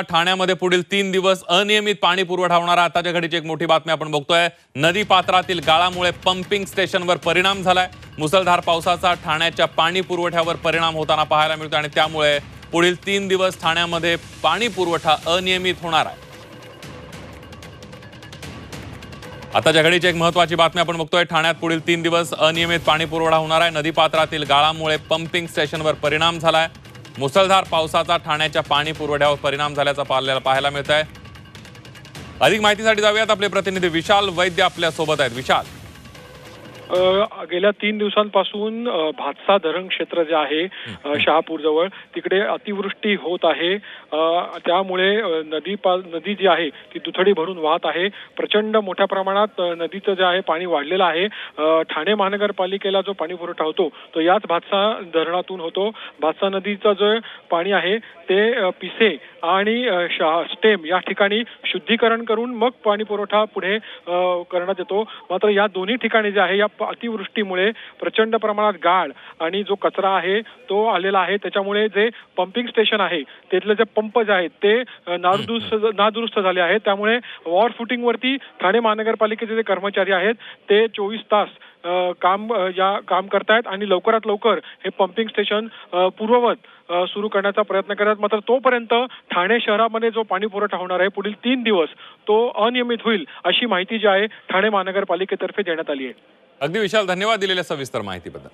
ठाण्यामध्ये पुढील तीन दिवस अनियमित पाणी पुरवठा होणारा आताच्या घडीची एक मोठी बातमी आपण बघतोय. नदी पात्रातील गाळामुळे पंपिंग स्टेशनवर परिणाम झालाय. मुसळधार पावसाचा ठाण्याच्या पाणी पुरवठ्यावर परिणाम होताना पाहायला मिळतो आणि त्यामुळे पुढील तीन दिवस ठाण्यामध्ये पाणी पुरवठा अनियमित होणार आहे. आताच्या घडीची एक महत्वाची बातमी आपण बघतोय. ठाण्यात पुढील तीन दिवस अनियमित पाणी पुरवठा होणार आहे. नदीपात्रातील गाळामुळे पंपिंग स्टेशनवर परिणाम झालाय. मुसळधार पावसाचा ठाण्याच्या पाणी पुरवठ्यावर परिणाम झाल्याचा पाहायला पाहायला मिळत आहे अधिक माहितीसाठी जाऊयात आपले प्रतिनिधी विशाल वैद्य आपल्यासोबत आहेत. विशाल. गेल्या तीन दिवसांपासून भातसा धरण क्षेत्र जे आहे अ, शहापूर जवळ तिकडे अतिवृष्टी होत आहे. त्यामुळे नदी पा नदी जी आहे ती दुथडी भरून वाहत आहे. प्रचंड मोठ्या प्रमाणात नदीचं जे आहे पाणी वाढलेलं आहे. ठाणे महानगरपालिकेला जो पाणी पुरवठा होतो तो याच भातसा धरणातून होतो. भातसा नदीचं जे पाणी आहे ते पिसे आणि स्टेम या ठिकाणी शुद्धीकरण करून मग पाणी पुरवठा पुढे करण्यात येतो. मात्र या दोन्ही ठिकाणी जे आहे या अतिवृष्टीमुळे प्रचंड प्रमाणात गाळ आणि जो कचरा आहे तो आलेला आहे. त्याच्यामुळे जे पंपिंग स्टेशन आहे तिथले जे पंप जे आहेत ते नादुरुस्त नादुरुस्त झाले आहेत. त्यामुळे वॉर फुटिंगवरती ठाणे महानगरपालिकेचे जे कर्मचारी आहेत ते चोवीस तास काम या काम करतायत आणि लवकरात लवकर हे पंपिंग स्टेशन पूर्ववत सुरू करण्याचा प्रयत्न करतात. मात्र तोपर्यंत ठाणे शहरामध्ये जो पाणी पुरवठा होणार आहे पुढील तीन दिवस तो अनियमित होईल अशी माहिती जी आहे ठाणे महानगरपालिकेतर्फे देण्यात आली आहे. अगदी विशाल धन्यवाद दिलेल्या सविस्तर माहितीबद्दल.